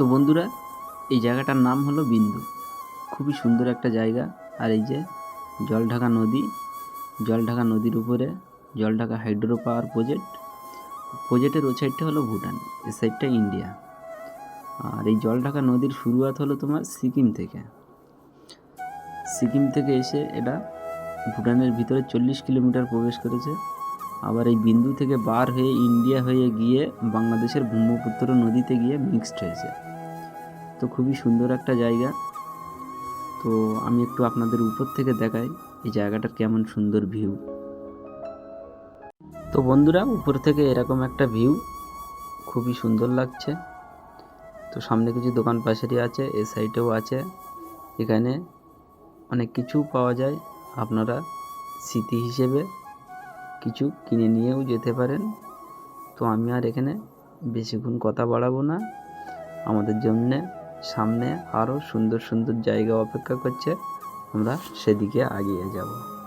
তো বন্ধুরা, এই জায়গাটার নাম হলো বিন্দু। খুবই সুন্দর একটা জায়গা। আর এই যে জলঢাকা নদী, জলঢাকা নদীর উপরে জলঢাকা হাইড্রো পাওয়ার প্রজেক্ট। প্রজেক্টের ওই সাইডটা হলো ভুটান এ সাইডটা ইন্ডিয়া। আর এই জলঢাকা নদীর শুরুয়াত হলো তোমার সিকিম থেকে। সিকিম থেকে এসে এটা ভুটানের ভিতরে চল্লিশ কিলোমিটার প্রবেশ করেছে। আবার এই বিন্দু থেকে বার হয়ে ইন্ডিয়া হয়ে গিয়ে বাংলাদেশের ব্রহ্মপুত্র নদীতে গিয়ে মিক্সড হয়েছে। তো খুবই সুন্দর একটা জায়গা। তো আমি একটু আপনাদের উপর থেকে দেখাই এই জায়গাটার কেমন সুন্দর ভিউ। তো বন্ধুরা, উপর থেকে এরকম একটা ভিউ, খুবই সুন্দর লাগছে। তো সামনে কিছু দোকান পাশেরই আছে, এ সাইডেও আছে। এখানে অনেক কিছু পাওয়া যায়, আপনারা স্মৃতি হিসেবে কিছু কিনে নিয়েও যেতে পারেন। তো আমি আর এখানে বেশিক্ষণ কথা বাড়াবো না। আমাদের জন্যে সামনে আরও সুন্দর সুন্দর জায়গা অপেক্ষা করছে। আমরা সেদিকে এগিয়ে যাব।